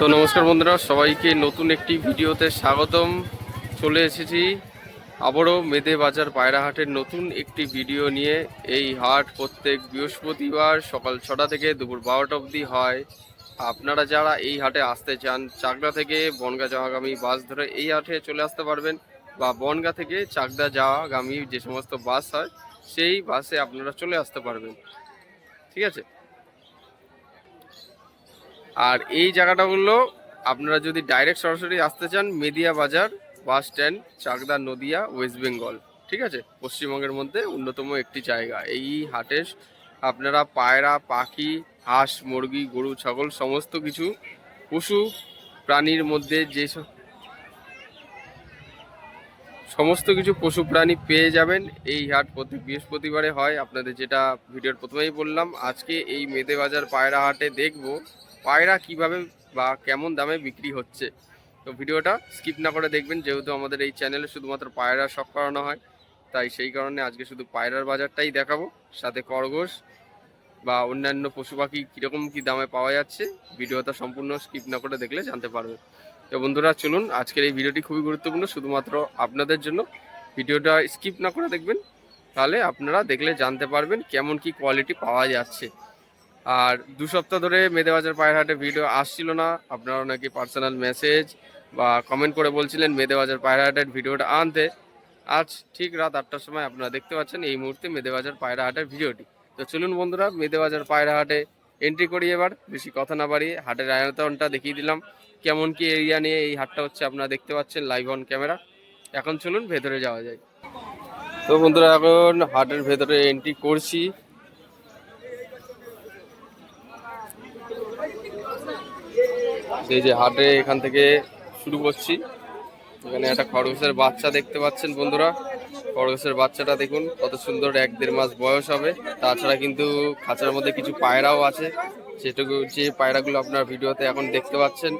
তো নমস্কার বন্ধুরা, সবাইকে নতুন একটি ভিডিওতে স্বাগতম। চলে এসেছি আবারও মেদে বাজার পায়রা হাটের নতুন একটি ভিডিও নিয়ে। এই হাট প্রত্যেক বৃহস্পতিবার সকাল ছটা থেকে দুপুর বারোটা অবধি হয়। আপনারা যারা এই হাটে আসতে চান, চাকদা থেকে বনগা যাওয়াগামী বাস ধরে এই হাটে চলে আসতে পারবেন বা বনগা থেকে চাকদা যাওয়াগামী যে সমস্ত বাস হয়, সেই বাসে আপনারা চলে আসতে পারবেন। ঠিক আছে? আর এই জায়গাটা হলো আপনারা যদি ডাইরেক্ট সরাসরি আসতে চান Mediya Bazar bus stand, Chakdah, Nadia, West Bengal, ঠিক আছে? পশ্চিমবঙ্গের মধ্যে অন্যতম একটি জায়গা। এই হাটে আপনারা পায়রা, পাখি, হাঁস, মুরগি, গরু, ছাগল, সমস্ত কিছু পশু প্রাণীর মধ্যে যেসব সমস্ত কিছু পশু প্রাণী পেয়ে যাবেন। এই হাট প্রতি বৃহস্পতিবারে হয়। আপনাদের যেটা ভিডিওর প্রথমেই বললাম, আজকে এই মেদে বাজার পায়রা হাটে দেখব পায়রা কীভাবে বা কেমন দামে বিক্রি হচ্ছে। তো ভিডিওটা স্কিপ না করে দেখবেন, যেহেতু আমাদের এই চ্যানেলে শুধুমাত্র পায়রা শখ করানো হয়, তাই সেই কারণে আজকে শুধু পায়রার বাজারটাই দেখাবো। সাথে খরগোশ বা অন্যান্য পশু পাখি কীরকম কী দামে পাওয়া যাচ্ছে, ভিডিওটা সম্পূর্ণ স্কিপ না করে দেখলে জানতে পারবে। তো বন্ধুরা, চলুন, আজকের এই ভিডিওটি খুবই গুরুত্বপূর্ণ, শুধুমাত্র আপনাদের জন্য। ভিডিওটা স্কিপ না করে দেখবেন, তাহলে আপনারা দেখলে জানতে পারবেন কেমন কি কোয়ালিটি পাওয়া যাচ্ছে। আর দু সপ্তাহ ধরে মেদেবাজার পায়ের হাটে ভিডিও আসছিল না। আপনারা নাকি পার্সোনাল মেসেজ বা কমেন্ট করে বলছিলেন মেদেবাজার পায়রা হাটের ভিডিওটা আনতে। আজ ঠিক রাত আটটার সময় আপনারা দেখতে পাচ্ছেন এই মুহূর্তে মেদেবাজার পায়রা হাটের ভিডিওটি তো চলুন বন্ধুরা, মেদেবাজার পায়রা হাটে এন্ট্রি করি এবার। বেশি কথা না বাড়িয়ে হাটের আয়তনটা দেখিয়ে দিলাম। কেমন কি এরিয়া নিয়ে এই হাটটা হচ্ছে আপনারা দেখতে পাচ্ছেন লাইভ অন ক্যামেরা এখন চলুন ভেতরে যাওয়া যায় তো বন্ধুরা, এখন হাটের ভেতরে এন্ট্রি করছি। এই যে হাটে এখান থেকে শুরু করছি। এখানে একটা খরগোশের বাচ্চা দেখতে পাচ্ছেন বন্ধুরা। খরগোশের বাচ্চাটা দেখুন, কত সুন্দর এক দেড় মাস বয়স হবে। তাছাড়া কিন্তু খাঁচার মধ্যে কিছু পায়রাও আছে। সেটুকু যে পায়রাগুলো আপনার ভিডিওতে এখন দেখতে পাচ্ছেন,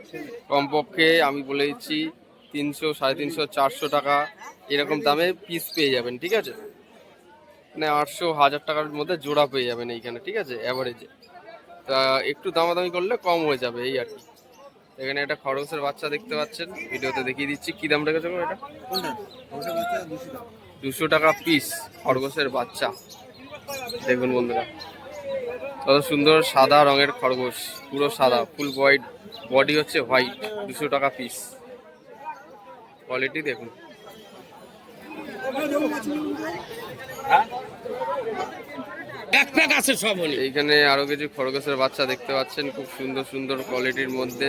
কমপক্ষে আমি বলে দিচ্ছি তিনশো, সাড়ে তিনশো, চারশো টাকা এরকম দামে পিস পেয়ে যাবেন, ঠিক আছে? মানে আটশো, হাজার টাকার মধ্যে জোড়া পেয়ে যাবেন এইখানে, ঠিক আছে? অ্যাভারেজে তা একটু দামাদামি করলে কম হয়ে যাবে এই আর কি। এখানে একটা খরগোশের বাচ্চা দেখতে পাচ্ছেন। ভিডিওতে দেখিয়ে দিচ্ছি কি দাম রেখেছে এটা? দুশো টাকা পিস খরগোশের বাচ্চা। দেখুন বন্ধুরা, কত সুন্দর সাদা রঙের খরগোশ, পুরো সাদা ফুল হোয়াইট বডি হচ্ছে হোয়াইট দুশো টাকা পিস কোয়ালিটি দেখুন। ব্যাকপ্যাক আছে সব এইখানে আরও কিছু খরগোশের বাচ্চা দেখতে পাচ্ছেন খুব সুন্দর সুন্দর কোয়ালিটির মধ্যে।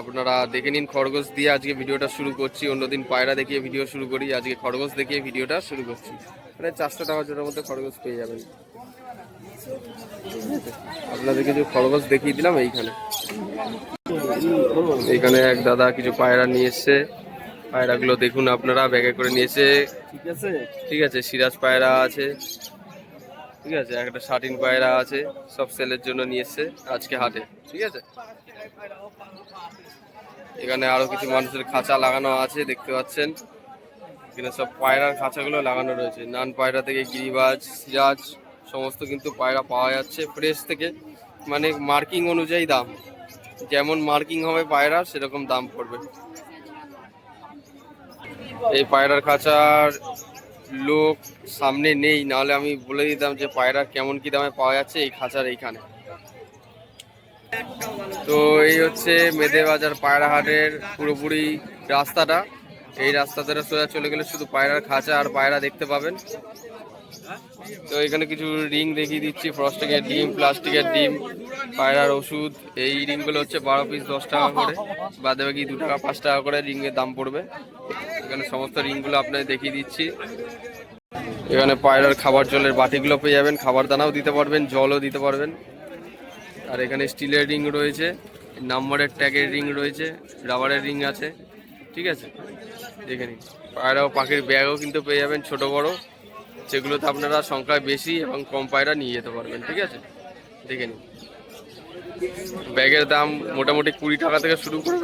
আপনারা দেখে নিন খরগোশ দিয়ে আজকে ভিডিওটা শুরু করছি অন্যদিন পায়রা দেখিয়ে ভিডিও শুরু করি আজকে খরগোশ দেখিয়ে ভিডিওটা শুরু করছি। মানে চারশো টাকা জোড়ার মধ্যে খরগোশ পেয়ে যাবেন। আপনাদের কিছু খরগোশ দেখিয়ে দিলাম এইখানে। এইখানে এক দাদা কিছু পায়রা নিয়ে এসছে। পায়রাগুলো দেখুন আপনারা ব্যাগে করে নিয়েছে ঠিক আছে? ঠিক আছে সিরাজ পায়রা আছে। ঠিক আছে, একটা শাটিন পায়রা আছে, সব সেলের জন্য নিয়ে এসছে আজকে হাটে, ঠিক আছে? এখানে আরও কিছু মানুষের খাঁচা লাগানো আছে, দেখতে পাচ্ছেন। এখানে সব পায়রার খাঁচাগুলো লাগানো রয়েছে। নান পায়রা থেকে গিরিবাজ, সিরাজ, সমস্ত কিন্তু পায়রা পাওয়া যাচ্ছে ফ্রেশ থেকে। মানে মার্কিং অনুযায়ী দাম। যেমন মার্কিং হবে পায়রা, সেরকম দাম পড়বে। এই পায়রার খাঁচার লোক সামনে নেই, নাহলে আমি বলে দিতাম যে পায়রা কেমন কি দামে পাওয়া যাচ্ছে এই খাঁচার এইখানে। তো এই হচ্ছে মেদে বাজার পায়রা হাটের পুরোপুরি রাস্তাটা। এই রাস্তা ধরে সোজা চলে গেলে শুধু পায়রার খাঁচা আর পায়রা দেখতে পাবেন। তো এখানে কিছু রিং দেখিয়ে দিচ্ছি ফ্রস্টিকের ডিম প্লাস্টিকের ডিম, পায়রার ওষুধ, এই রিংগুলো হচ্ছে বারো পিস দশ টাকা করে। বাদে বাকি দু টাকা, পাঁচ টাকা করে রিংয়ের দাম পড়বে। এখানে সমস্ত রিংগুলো আপনাদের দেখিয়ে দিচ্ছি। এখানে পায়রার খাবার জলের বাটিগুলো পেয়ে যাবেন, খাবার দানাও দিতে পারবেন, জলও দিতে পারবেন। আর এখানে স্টিলের রিং রয়েছে, নাম্বারের ট্যাগের রিং রয়েছে, রাবারের রিং আছে, ঠিক আছে? দেখে নিন। পায়রা ও পাখির ব্যাগও কিন্তু পেয়ে যাবেন, ছোট বড়। যেগুলোতে আপনারা সংখ্যায় বেশি এবং কম পায়রা নিয়ে যেতে পারবেন ঠিক আছে? দেখে নিন। ব্যাগের দাম মোটামুটি কুড়ি টাকা থেকে শুরু করে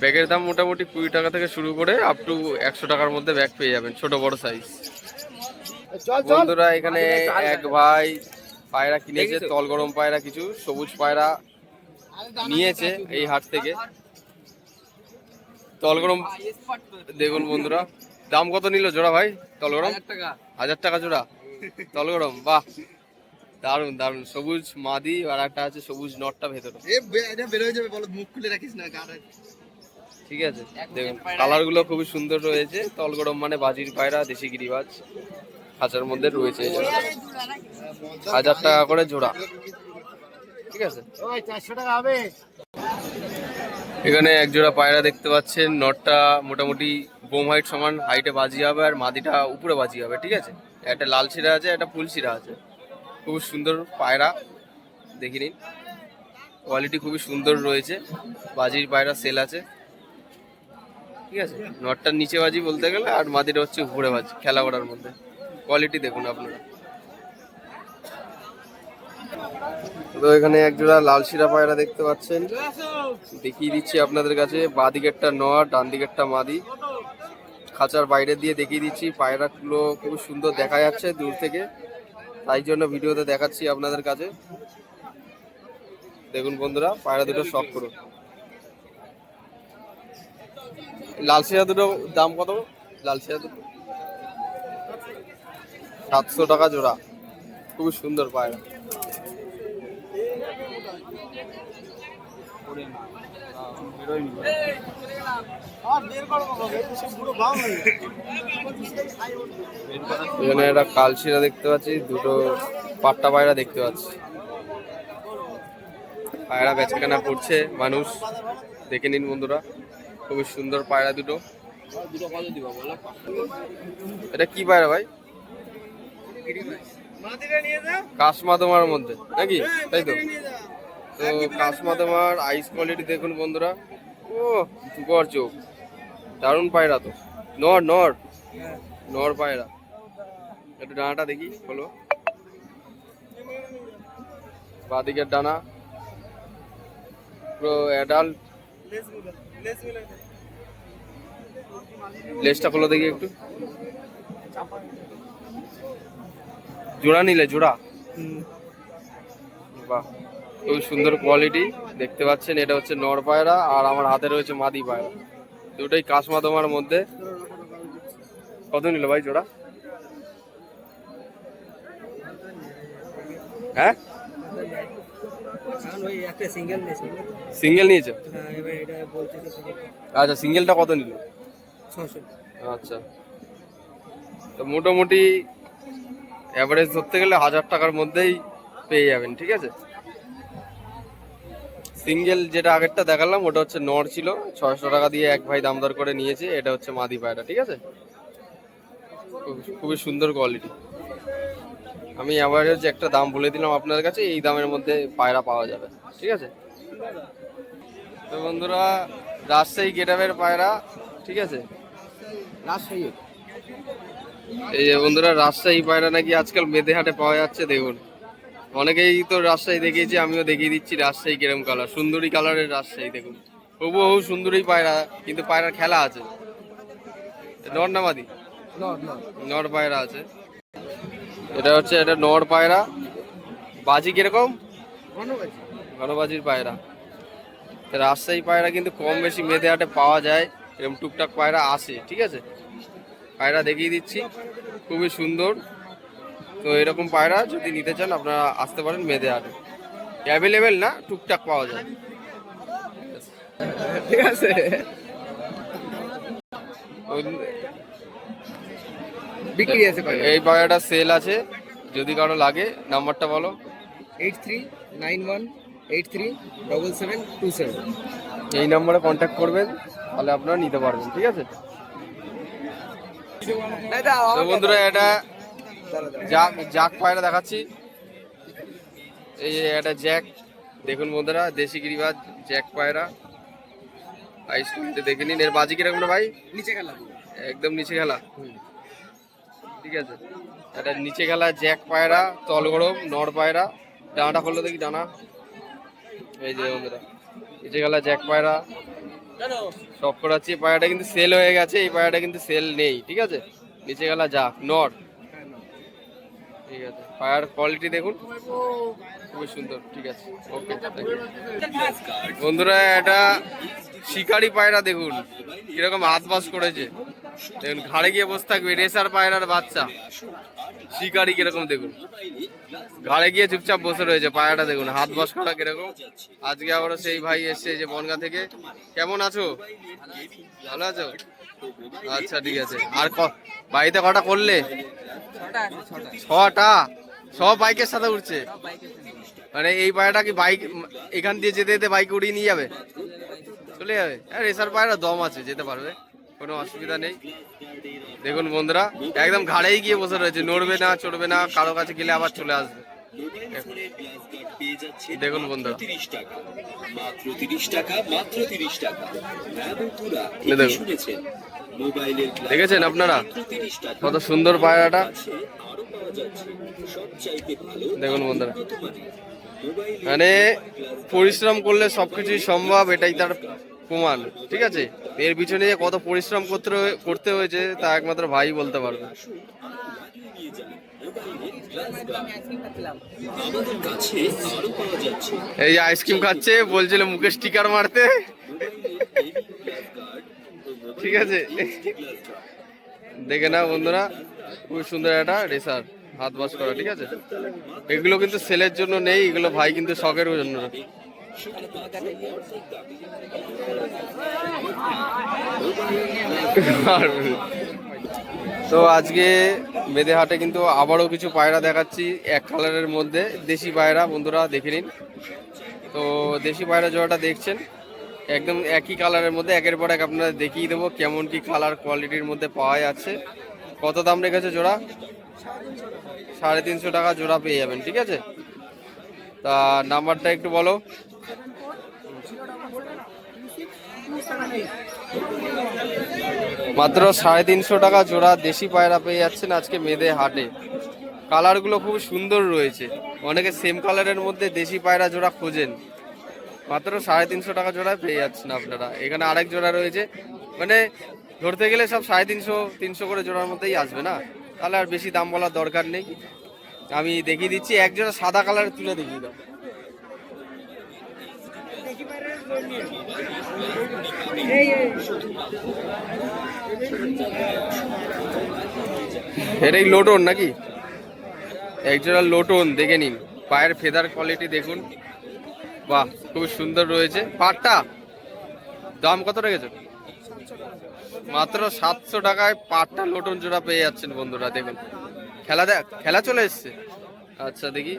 ব্যাগের দাম মোটামুটি কুড়ি টাকা থেকে শুরু করে আপ টু একশো টাকার মধ্যে ব্যাগ পেয়ে যাবেন ছোট বড় সাইজ বন্ধুরা এখানে এক ভাই পায়রা কিনেছে তল গরম পায়রা কিছু সবুজ পায়রা নিয়েছে এই হাট থেকে। তলগরম দেখুন বন্ধুরা দাম কত নিল জোড়া ভাই? তলগরম হাজার টাকা। জোড়া? তলগরম বাহ। দারুণ দারুণ সবুজ মাদি আর একটা আছে সবুজ নটটা ভেতরে। এ বে- এটা বের যাবে বলো মুখ খুলে রাখিস না ঠিক আছে। দেখুন কালারগুলো খুবই সুন্দর রয়েছে। তলগরম মানে বাজির পায়রা দেশি গিরিবাজ। খাঁচার মধ্যে রয়েছে হাজার টাকা করে জোড়া। ঠিক আছে? এখানে এক জোড়া পায়রা দেখতে পাচ্ছেন। নটটা মোটামুটি বোম হাইট সমান হাইটে বাজি হবে আর মাদিটা উপরে বাজি হবে, ঠিক আছে? একটা লাল শিরা আছে, একটা ফুল শিরা আছে। খুব সুন্দর পায়রা, দেখে নিন। কোয়ালিটি খুবই সুন্দর রয়েছে। বাজির পায়রা সেল আছে। ঠিক আছে? নটটার নিচে বাজি বলতে গেলে আর মাদিটা হচ্ছে উপরে বাজি, খেলা করার মধ্যে। কোয়ালিটি দেখুন আপনারা। তো এখানে এক জোড়া লাল শিরা পায়রা দেখতে পাচ্ছেন। দেখিয়ে দিচ্ছি আপনাদের কাছে। বাঁ দিকেরটা নয়া ডান দিকেরটা মাদি। খাঁচার বাইরে দিয়ে দেখিয়ে দিচ্ছি। পায়রাগুলো খুব সুন্দর দেখা যাচ্ছে দূর থেকে। তাই জন্য ভিডিওতে দেখাচ্ছি আপনাদের কাছে। দেখুন বন্ধুরা পায়রা দুটো শখ করুন। লাল শিরা দুটো দাম কত? লাল শিরা দুটো। সাতশো টাকা জোড়া। খুব সুন্দর পায়রা। এখানে একটা কালশিরা দেখতে পাচ্ছি, দুটো পাট্টা পায়রা দেখতে পাচ্ছি। পায়রা বেচাকেনা করছে মানুষ। দেখে নিন বন্ধুরা, খুবই সুন্দর পায়রা দুটো। এটা কি পায়রা ভাই? কাশমাদমার মধ্যে, নাকি? তাই তো? তো কাশমাদমার আইস কোয়ালিটি দেখুন বন্ধুরা। ও চোখ। দারুণ পায়রা তো। নর নর। নর পায়রা। একটু ডানাটা দেখি হলো বাদিকের ডানা। পুরো অ্যাডাল্ট লেজটা খোলো দেখি একটু। জোড়া নিলে জোড়া? বাহ খুব সুন্দর কোয়ালিটি দেখতে পাচ্ছেন এটা হচ্ছে নর পায়রা আর আমার হাতে রয়েছে মাদি পায়রা। দুটোই কাশমাদমার মধ্যে। কত নিল ভাই জোড়া? হ্যাঁ? সিঙ্গেল নিয়েছে? আচ্ছা সিঙ্গেলটা কত নিল? আচ্ছা। তো মোটামুটি অ্যাভারেজ ধরতে গেলে হাজার টাকার মধ্যেই পেয়ে যাবেন, ঠিক আছে? সিঙ্গেল যেটা আগেরটা দেখালাম ওটা হচ্ছে নর ছিল। ছয়শো টাকা দিয়ে এক ভাই দাম দর করে নিয়েছে এটা হচ্ছে মাদি পায়রা ঠিক আছে? খুব- খুবই সুন্দর কোয়ালিটি আমি অ্যাভারেজ একটা দাম বলে দিলাম আপনার কাছে এই দামের মধ্যে পায়রা পাওয়া যাবে ঠিক আছে? তো বন্ধুরা রাজশাহী গেটাবের পায়রা ঠিক আছে? রাজশাহী। এই যে বন্ধুরা রাজশাহী পায়রা নাকি আজকাল মেদেহাটে পাওয়া যাচ্ছে দেখুন। অনেকেই তো রাজশাহী দেখিয়েছি আমিও দেখিয়ে দিচ্ছি রাজশাহী কিরম কালার সুন্দরী কালারের রাজশাহী দেখুন। হুবহু সুন্দরী পায়রা কিন্তু পায়রার খেলা আছে। নর নামাদি নর পায়রা আছে। এটা হচ্ছে এটা নর পায়রা। বাজি কীরকম? ঘনবাজির পায়রা। রাজশাহী পায়রা কিন্তু কম বেশি মেদে হাটে পাওয়া যায়। এরকম টুকটাক পায়রা আসে ঠিক আছে? পায়রা দেখিয়ে দিচ্ছি। খুবই সুন্দর। তো এরকম পায়রা যদি নিতে চান আপনারা আসতে পারেন মেদে হাটে অ্যাভেলেবেল না টুকটাক পাওয়া যায়। ঠিক আছে। বিক্রি আছে এই পায়রাটা সেল আছে যদি কারও লাগে নাম্বারটা বলো। Eight three nine one eight three double seven two seven এই নম্বরে কন্ট্যাক্ট করবেন তাহলে আপনারা নিতে পারবেন ঠিক আছে? বন্ধুরা এটা জাক জাক পায়রা দেখাচ্ছি। এই একটা জ্যাক দেখুন বন্ধুরা দেশি গিরিবাজ জ্যাক পায়রা। আইস কোয়ালিটি দেখে নিন এর বাজি কীরকম রে ভাই? নিচে গেল একদম নিচে খেলা। ঠিক আছে? এটা নিচে খেলা জ্যাক পায়রা তল গরম নর পায়রা। ডানাটা করল দেখি ডানা। এই যে বন্ধুরা নিচে খেলা জ্যাক পায়রা। সব করাচ্ছি পায়রাটা কিন্তু সেল হয়ে গেছে এই পায়রাটা কিন্তু সেল নেই ঠিক আছে? নিচে গেলা যাক নর। ঠিক আছে। পায়ার কোয়ালিটি দেখুন। খুবই সুন্দর, ঠিক আছে। ওকে বন্ধুরা, এটা শিকারি পায়রা দেখুন। কীরকম হাত বাস করেছে। দেখুন, ঘাড়ে গিয়ে বসে থাকবে রেসার পায়রার বাচ্চা। শিকারি কীরকম দেখুন। ঘাড়ে গিয়ে চুপচাপ বসে রয়েছে, পায়রাটা দেখুন, হাত বাস করা কীরকম। আজকে আবার সেই ভাই এসছে যে বনগা থেকে। কেমন আছো? ভালো আছো? আচ্ছা ঠিক আছে। আর বাড়িতে কটা করলে? ছটা? সব বাইকের সাথে উঠছে? মানে এই পায়রাটা কি বাইক, এখান দিয়ে যেতে যেতে বাইক উড়িয়ে নিয়ে যাবে? চলে যাবে। রেসার পায়রা দম আছে, যেতে পারবে। কোনো অসুবিধা নেই। দেখুন বন্ধুরা, একদম ঘাড়েই গিয়ে বসে রয়েছে। নড়বে না, চড়বে না, কারও কাছে গেলে আবার চলে আসবে। দেখুন বন্ধুরা। দেখেছেন আপনারা? কত সুন্দর পায়রাটা। দেখুন বন্ধুরা। মানে পরিশ্রম করলে সবকিছুই সম্ভব, এটাই তার প্রমাণ, ঠিক আছে? এর পিছনে যে কত পরিশ্রম করতে করতে হয়েছে, তা একমাত্র ভাই বলতে পারবে। এই আইসক্রিম খাচ্ছে, বলছিল মুখে স্টিকার মারতে। ঠিক আছে? দেখে না বন্ধুরা, খুব সুন্দর একটা রেসার হাত বাস করা, ঠিক আছে? এগুলো কিন্তু সেলের জন্য নেই, এগুলো ভাই কিন্তু শখের জন্য। তো আজকে মেদেহাটে কিন্তু আবারও কিছু পায়রা দেখাচ্ছি, এক কালারের মধ্যে দেশি পায়রা, বন্ধুরা দেখে নিন। তো দেশি পায়রা জোড়াটা দেখছেন, একদম একই কালারের মধ্যে, একের পর এক আপনাদের দেখিয়ে দেবো কেমন কি কালার কোয়ালিটির মধ্যে পাওয়া যাচ্ছে। কত দাম রেখেছে জোড়া? সাড়ে তিনশো টাকা জোড়া পেয়ে যাবেন, ঠিক আছে? তা নাম্বারটা একটু বলো। মাত্র সাড়ে তিনশো টাকা জোড়া দেশি পায়রা পেয়ে যাচ্ছেন আজকে মেদে হাটে। কালারগুলো খুব সুন্দর রয়েছে। অনেকে সেম কালারের মধ্যে দেশি পায়রা জোড়া খোঁজেন। মাত্র সাড়ে তিনশো টাকা জোড়া পেয়ে যাচ্ছেন আপনারা। এখানে আরেক জোড়া রয়েছে। মানে ধরতে গেলে সব সাড়ে তিনশো তিনশো করে জোড়ার মধ্যেই আসবে না? তাহলে আর বেশি দাম বলার দরকার নেই। আমি দেখিয়ে দিচ্ছি, এক জোড়া সাদা কালার তুলে দেখিয়ে দাও এই এই এটাই লোটন নাকি? একজোড়া লোটন, দেখে নিন। পায়ের ফেদার কোয়ালিটি দেখুন। বাহ, খুব সুন্দর রয়েছে। পাটটা, দাম কত রেখেছে? মাত্র সাতশো টাকায় পাটটা লোটন জোড়া পেয়ে যাচ্ছেন বন্ধুরা, দেখুন। খেলা দেখ, খেলা চলে এসছে। আচ্ছা দেখি।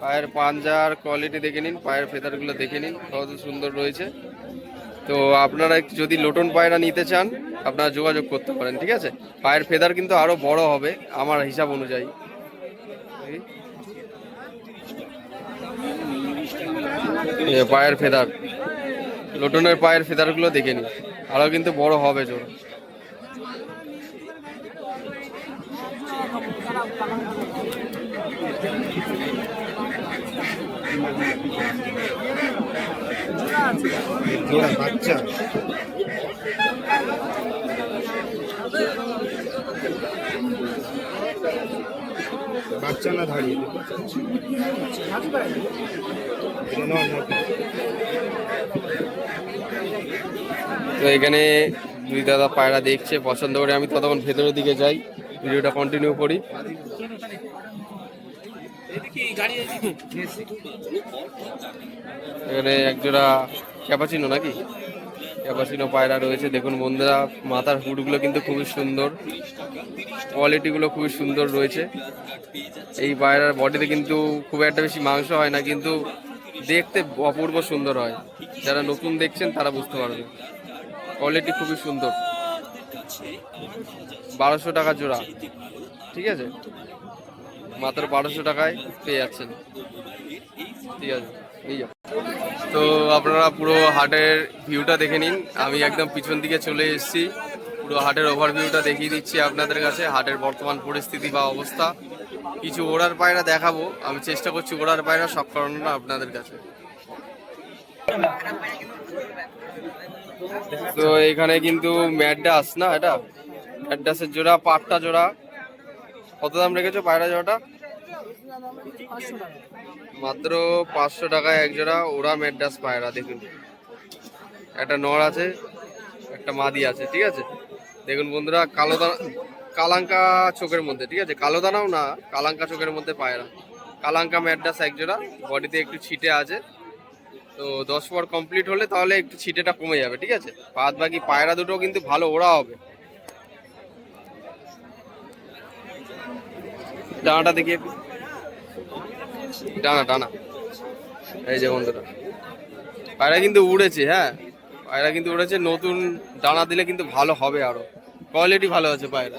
পায়ের পাঞ্জার কোয়ালিটি দেখে নিন, পায়ের ফেদারগুলো দেখে নিন কত সুন্দর রয়েছে। তো আপনারা যদি লোটন পায়রা নিতে চান, আপনারা যোগাযোগ করতে পারেন, ঠিক আছে? পায়ের ফেদার কিন্তু আরও বড় হবে, আমার হিসাব অনুযায়ী। পায়ের ফেদার লোটনের পায়ের ফেদারগুলো দেখে নিন আরও কিন্তু বড় হবে জোর। বাচ্চা বাচ্চা না? তো এখানে দুই দাদা পায়রা দেখছে, পছন্দ করে আমি ততক্ষণ ভেতরের দিকে যাই, ভিডিওটা কন্টিনিউ করি এখানে একজোড়া ক্যাপাচিনো নাকি? ক্যাপাচিনো পায়রা রয়েছে। দেখুন বন্ধুরা, মাথার হুডগুলো কিন্তু খুবই সুন্দর। কোয়ালিটিগুলো খুবই সুন্দর রয়েছে। এই পায়রার বডিতে কিন্তু খুব একটা বেশি মাংস হয় না, কিন্তু দেখতে অপূর্ব সুন্দর হয়। যারা নতুন দেখছেন, তারা বুঝতে পারবে। কোয়ালিটি খুবই সুন্দর। বারোশো টাকা জোড়া। ঠিক আছে? মাত্র বারোশো টাকায় পেয়ে যাচ্ছেন। ঠিক আছে তো আপনারা পুরো হাটের ভিউটা দেখে নিন। আমি একদম পিছন দিকে চলে এসেছি। পুরো হাটের ওভারভিউটা দেখিয়ে দিচ্ছি আপনাদের কাছে। হাটের বর্তমান পরিস্থিতি বা অবস্থা। কিছু ওড়ার পায়রা দেখাবো। আমি চেষ্টা করছি ওড়ার পায়রা সব করানোটা আপনাদের কাছে। তো এখানে কিন্তু ম্যাডাস না এটা? ম্যাডাসের জোড়া, পাটটা জোড়া। কত দাম রেখেছো পায়রা জোড়াটা? মাত্র পাঁচশো টাকায় এক জোড়া ওরা মেড্রাস পায়রা, দেখুন। একটা নর আছে, একটা মাদি আছে, ঠিক আছে? দেখুন বন্ধুরা, কালো দানা, কালাঙ্কা চোখের মধ্যে, ঠিক আছে? কালো দানাও না, কালাঙ্কা চোখের মধ্যে পায়রা। কালাঙ্কা ম্যাড্রাস এক জোড়া, বডিতে একটু ছিটে আছে। তো দশ পর কমপ্লিট হলে তাহলে একটু ছিটেটা কমে যাবে, ঠিক আছে? বাদ বাকি পায়রা দুটো কিন্তু ভালো ওড়া হবে। ডানাটা দেখি একটু ডানা ডানা। এই যে বন্ধুরা। পায়রা কিন্তু উড়েছে হ্যাঁ? পায়রা কিন্তু উড়েছে, নতুন ডানা দিলে কিন্তু ভালো হবে আরও। কোয়ালিটি ভালো আছে পায়রা।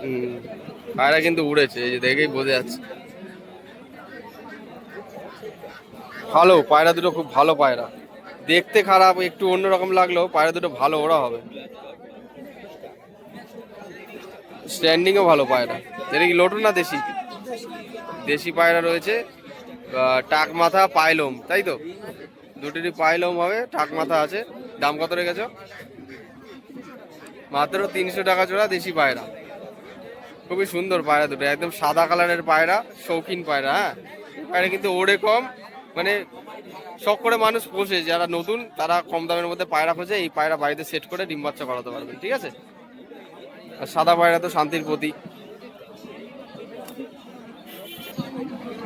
হুম, পায়রা কিন্তু উড়েছে, এই যে দেখেই বোঝা যাচ্ছে। ভালো, পায়রা দুটো খুব ভালো পায়রা। দেখতে খারাপ, একটু অন্যরকম লাগলেও পায়রা দুটো ভালো, ওরা হবে। স্ট্যান্ডিংও ভালো পায়রা এটা কি লোটন না দেশি? দেশি পায়রা রয়েছে। টাক মাথা, পাইলম, তাই তো? দুটোরই পাইলম হবে, টাক মাথা আছে। দাম কত রেখেছ? মাত্র তিনশো টাকা জোড়া দেশি পায়রা। খুবই সুন্দর পায়রা দুটো, একদম সাদা কালারের পায়রা, শৌখিন পায়রা হ্যাঁ? পায়রা কিন্তু ওড়ে কম মানে শখ করে মানুষ পোষে। যারা নতুন, তারা কম দামের মধ্যে পায়রা খোঁজে, এই পায়রা বাড়িতে সেট করে ডিম বাচ্চা করাতে পারবেন, ঠিক আছে? আর সাদা পায়রা তো শান্তির প্রতীক।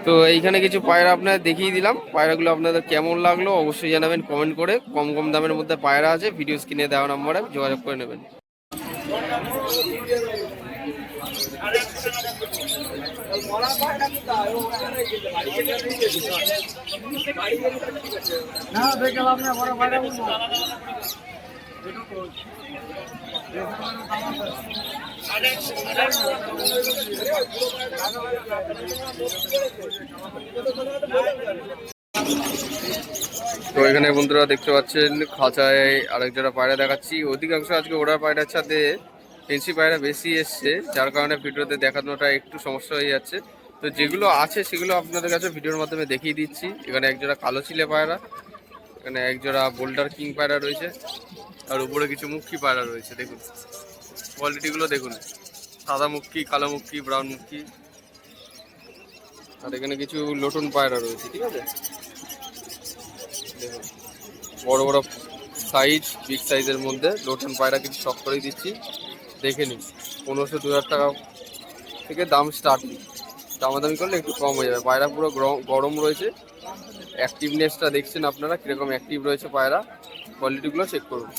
তো এইখানে কিছু পায়রা আপনাদের দেখিয়ে দিলাম। পায়রাগুলো আপনাদের কেমন লাগল অবশ্যই জানাবেন কমেন্ট করে। কম কম দামের মধ্যে পায়রা আছে, ভিডিও স্ক্রিনে দেওয়া নম্বরে যোগাযোগ করে নেবেন। তো এখানে বন্ধুরা দেখতে পাচ্ছেন, খাঁচায় আরেক জোড়া পায়রা দেখাচ্ছি। অধিকাংশ আজকে ওড়ার পায়রার সাথে ফেন্সি পায়রা বেশি এসছে, যার কারণে ভিডিওতে দেখানোটা একটু সমস্যা হয়ে যাচ্ছে। তো যেগুলো আছে সেগুলো আপনাদের কাছে ভিডিওর মাধ্যমে দেখিয়ে দিচ্ছি। এখানে এক জোড়া কালো চিলে পায়রা, এখানে এক জোড়া বোল্ডার কিং পায়রা রয়েছে। আর উপরে কিছু মুখী পায়রা রয়েছে, দেখুন। কোয়ালিটিগুলো দেখুন। সাদা মুখী কালো মুখী ব্রাউন মুখী আর এখানে কিছু লোটন পায়রা রয়েছে, ঠিক আছে? দেখুন। বড় বড় সাইজ বিগ সাইজের মধ্যে লোটন পায়রা কিছু শখ করেই দিচ্ছি। দেখে নিন, পনেরোশো দু হাজার টাকা থেকে দাম স্টার্ট দামাদামি করলে একটু কম হয়ে যাবে। পায়রা পুরো গরম রয়েছে। অ্যাক্টিভনেসটা দেখছেন আপনারা, কীরকম অ্যাক্টিভ রয়েছে পায়রা। কোয়ালিটিগুলো চেক করুন।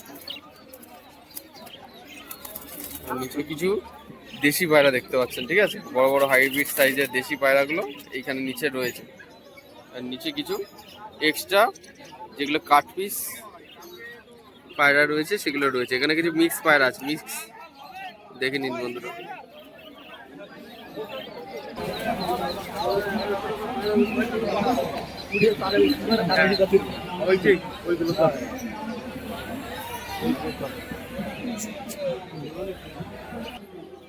নিচে কিছু দেশি পায়রা দেখতে পাচ্ছেন, ঠিক আছে? বড় বড় হাইব্রিড সাইজের দেশি পায়রাগুলো এইখানে নিচে রয়েছে। আর নিচে কিছু এক্সট্রা যেগুলো কাট পিস পায়রা রয়েছে, সেগুলো রয়েছে। এখানে কিছু মিক্স পায়রা আছে মিক্স দেখে নিন বন্ধুরা।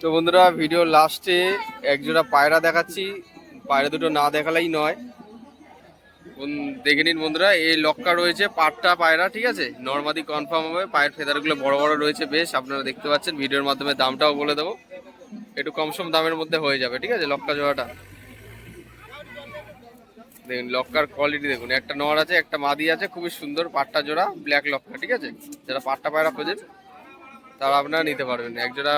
তো বন্ধুরা ভিডিও লাস্টে একজোড়া পায়রা দেখাচ্ছি। পায়রা দুটো না দেখালেই নয়। দেখে নিন বন্ধুরা, এই লক্কা রয়েছে পাটটা পায়রা, ঠিক আছে? নর্মাদি কনফার্ম হবে, পায়ের ফেদারগুলো বড় বড় রয়েছে বেশ, আপনারা দেখতে পাচ্ছেন। ভিডিওর মাধ্যমে দামটাও বলে দেবো। একটু কম সম দামের মধ্যে হয়ে যাবে, ঠিক আছে, লক্কা জোড়াটা? দেখুন লক্কার কোয়ালিটি দেখুন একটা নর আছে একটা মাদি আছে খুবই সুন্দর পাট্টা জোড়া ব্ল্যাক লক্কা ঠিক আছে? যারা পাট্টা পায়রা খোঁজেন তারা আপনারা নিতে পারবেন। এক জোড়া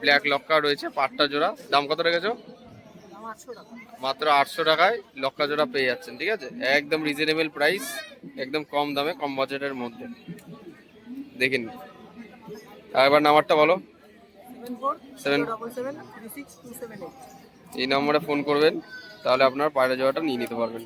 ব্ল্যাক লক্কা রয়েছে পাট্টা জোড়া। দাম কত রেখেছো? মাত্র আটশো টাকায় লক্কা জোড়া পেয়ে যাচ্ছেন ঠিক আছে? একদম রিজনেবল প্রাইস একদম কম দামে কম বাজেটের মধ্যে। দেখে নিন। আর এবার নাম্বারটা বলো। সেভেন এই নম্বরে ফোন করবেন। তাহলে আপনার পায়রা যাওয়াটা নিয়ে নিতে পারবেন।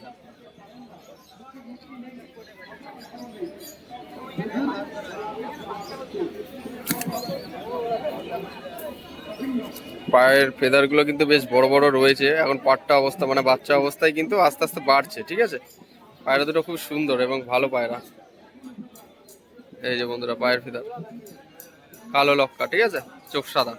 পায়ের ফেদারগুলো কিন্তু বেশ বড় বড় রয়েছে। এখন পাট্টা অবস্থা মানে বাচ্চা অবস্থায় কিন্তু আস্তে আস্তে বাড়ছে, ঠিক আছে? পায়রা দুটো খুব সুন্দর এবং ভালো পায়রা। এই যে বন্ধুরা, পায়ের ফেদার কালো লক্কা, ঠিক আছে? চোখ সাদা।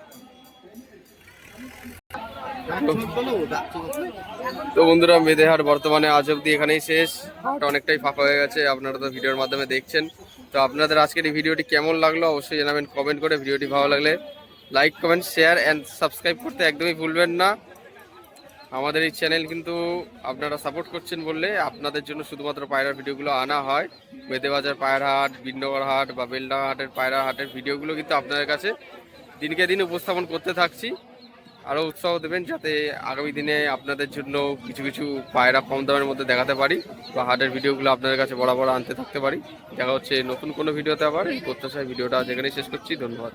তো বন্ধুরা মেদেহাট বর্তমানে আজ অব্দি এখানেই শেষ। হাট অনেকটাই ফাঁকা হয়ে গেছে, আপনারা তো ভিডিওর মাধ্যমে দেখছেন। তো আপনাদের আজকের এই ভিডিওটি কেমন লাগল অবশ্যই জানাবেন কমেন্ট করে, ভিডিওটি ভালো লাগলে like, comment, share and subscribe করতে একদমই ভুলবেন না। আমাদের এই চ্যানেল কিন্তু আপনারা সাপোর্ট করছেন বললে আপনাদের জন্য শুধুমাত্র পায়রার ভিডিওগুলো আনা হয়। মেদেবাজার পায়রা হাট বিন্নগর হাট বা বেলডাঙ্গা হাটের পায়রা হাটের ভিডিওগুলো কিন্তু আপনাদের কাছে দিনকে দিন উপস্থাপন করতে থাকছি। আরও উৎসাহ দেবেন যাতে আগামী দিনে আপনাদের জন্য কিছু কিছু পায়রা কম দামের মধ্যে দেখাতে পারি বা হাটের ভিডিওগুলো আপনাদের কাছে বরাবর আনতে থাকতে পারি। দেখা হচ্ছে নতুন কোনো ভিডিওতে আবার। এই প্রত্যাশায় ভিডিওটা যেখানেই শেষ করছি। ধন্যবাদ।